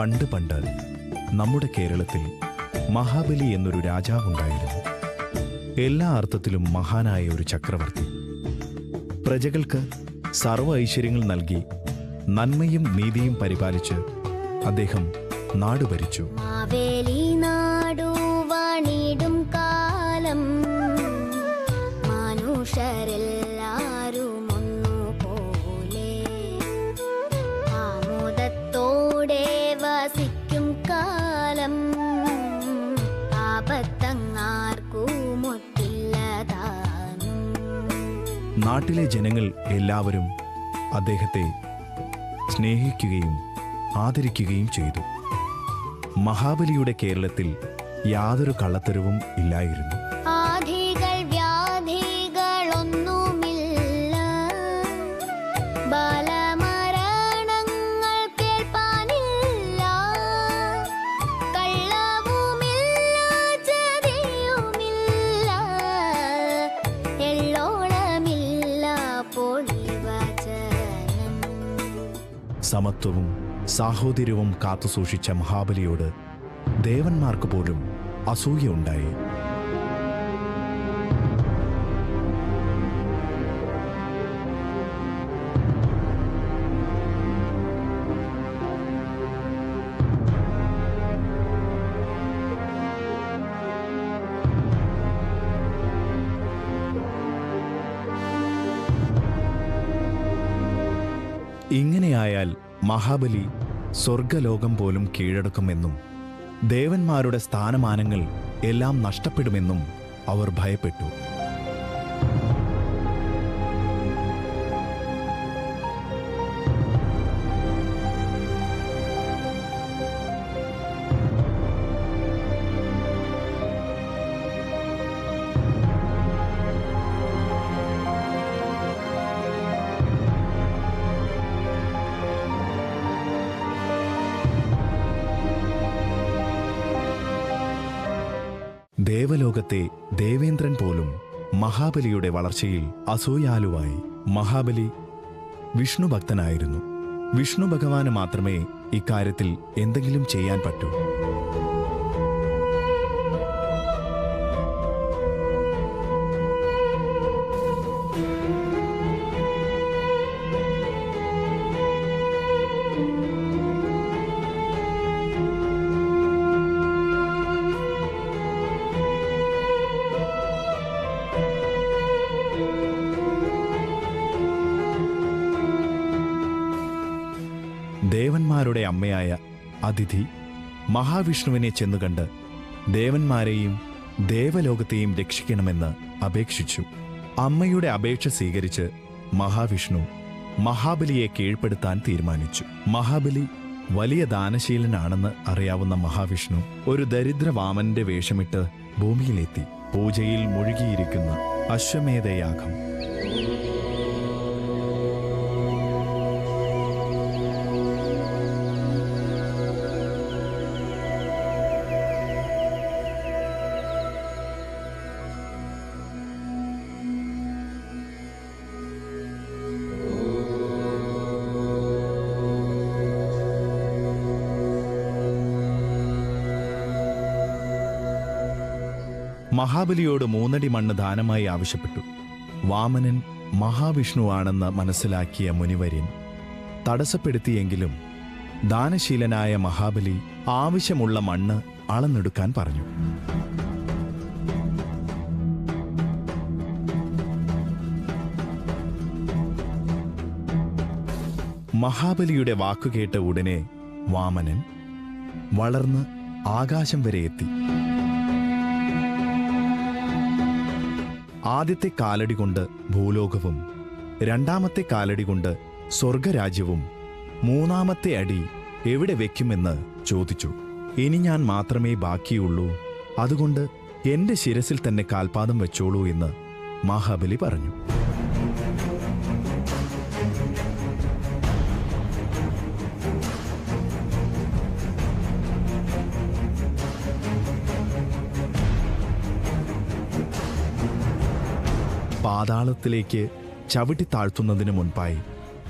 പണ്ട് പണ്ട് നമ്മുടെ കേരളത്തിൽ മഹാബലി എന്നൊരു രാജാവുണ്ടായിരുന്നു. എല്ലാ അർത്ഥത്തിലും മഹാനായ ഒരു ചക്രവർത്തി. പ്രജകൾക്ക് സർവ ഐശ്വര്യങ്ങൾ നൽകി നന്മയും നീതിയും പരിപാലിച്ച് അദ്ദേഹം നാട് നാട്ടിലെ ജനങ്ങൾ എല്ലാവരും അദ്ദേഹത്തെ സ്നേഹിക്കുകയും ആദരിക്കുകയും ചെയ്തു. മഹാബലിയുടെ കേരളത്തിൽ യാതൊരു കള്ളത്തരവും ഇല്ലായിരുന്നു. സമത്വവും സാഹോദര്യവും കാത്തുസൂക്ഷിച്ച മഹാബലിയോട് ദേവന്മാർക്ക് പോലും അസൂയയുണ്ടായി ഇങ്ങനെയായാൽ മഹാബലി സ്വർഗലോകം പോലും കീഴടക്കുമെന്നും ദേവന്മാരുടെ സ്ഥാനമാനങ്ങൾ എല്ലാം നഷ്ടപ്പെടുമെന്നും അവർ ഭയപ്പെട്ടു. ദേവലോകത്തെ ദേവേന്ദ്രൻ പോലും മഹാബലിയുടെ വളർച്ചയിൽ അസൂയാലുവായി. മഹാബലി വിഷ്ണു ഭക്തനായിരുന്നു വിഷ്ണു ഭഗവാന് മാത്രമേ ഇക്കാര്യത്തിൽ എന്തെങ്കിലും ചെയ്യാൻ പറ്റൂ. ദേവന്മാരുടെ അമ്മയായ അതിഥി മഹാവിഷ്ണുവിനെ ചെന്നുകണ്ട് ദേവന്മാരെയും ദേവലോകത്തെയും രക്ഷിക്കണമെന്ന് അപേക്ഷിച്ചു. അമ്മയുടെ അപേക്ഷ സ്വീകരിച്ച് മഹാവിഷ്ണു മഹാബലിയെ കീഴ്പ്പെടുത്താൻ തീരുമാനിച്ചു. മഹാബലി വലിയ ദാനശീലനാണെന്ന് അറിയാവുന്ന മഹാവിഷ്ണു ഒരു ദരിദ്ര വാമന്റെ വേഷമിട്ട് ഭൂമിയിലെത്തി. പൂജയിൽ മുഴുകിയിരിക്കുന്ന അശ്വമേധയാഗം മഹാബലിയോട് മൂന്നടി മണ്ണ് ദാനമായി ആവശ്യപ്പെട്ടു. വാമനൻ മഹാവിഷ്ണുവാണെന്ന് മനസ്സിലാക്കിയ മുനിവര്യൻ തടസ്സപ്പെടുത്തിയെങ്കിലും ദാനശീലനായ മഹാബലി ആവശ്യമുള്ള മണ്ണ് അളന്നെടുക്കാൻ പറഞ്ഞു. മഹാബലിയുടെ വാക്കുകേട്ട ഉടനെ വാമനൻ വളർന്ന് ആകാശം വരെ എത്തി. ആദ്യത്തെ കാലടി കൊണ്ട് ഭൂലോകവും രണ്ടാമത്തെ കാലടി കൊണ്ട് സ്വർഗരാജ്യവും മൂന്നാമത്തെ അടി എവിടെ വയ്ക്കുമെന്ന് ചോദിച്ചു. ഇനി ഞാൻ മാത്രമേ ബാക്കിയുള്ളൂ. അതുകൊണ്ട് എന്റെ ശിരസിൽ തന്നെ കാൽപാദം വെച്ചോളൂ എന്ന് മഹാബലി പറഞ്ഞു. പാതാളത്തിലേക്ക് ചവിട്ടി താഴ്ത്തുന്നതിനു മുൻപായി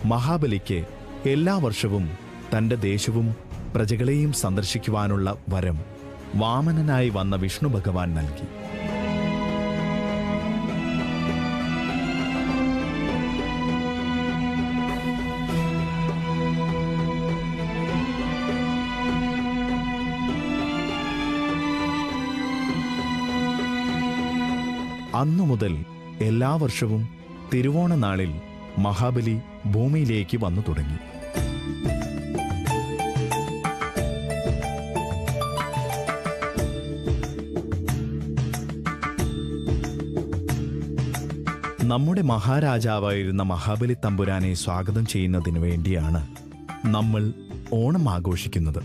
മഹാബലിക്ക് എല്ലാ വർഷവും തന്റെ ദേശവും പ്രജകളെയും സന്ദർശിക്കുവാനുള്ള വരം വാമനനായി വന്ന വിഷ്ണു ഭഗവാൻ നൽകി. അന്നു മുതൽ എല്ലാ വർഷവും തിരുവോണ നാളിൽ മഹാബലി ഭൂമിയിലേക്ക് വന്നു തുടങ്ങി. നമ്മുടെ മഹാരാജാവായിരുന്ന മഹാബലി തമ്പുരാനെ സ്വാഗതം ചെയ്യുന്നതിനു വേണ്ടിയാണ് നമ്മൾ ഓണം ആഘോഷിക്കുന്നത്.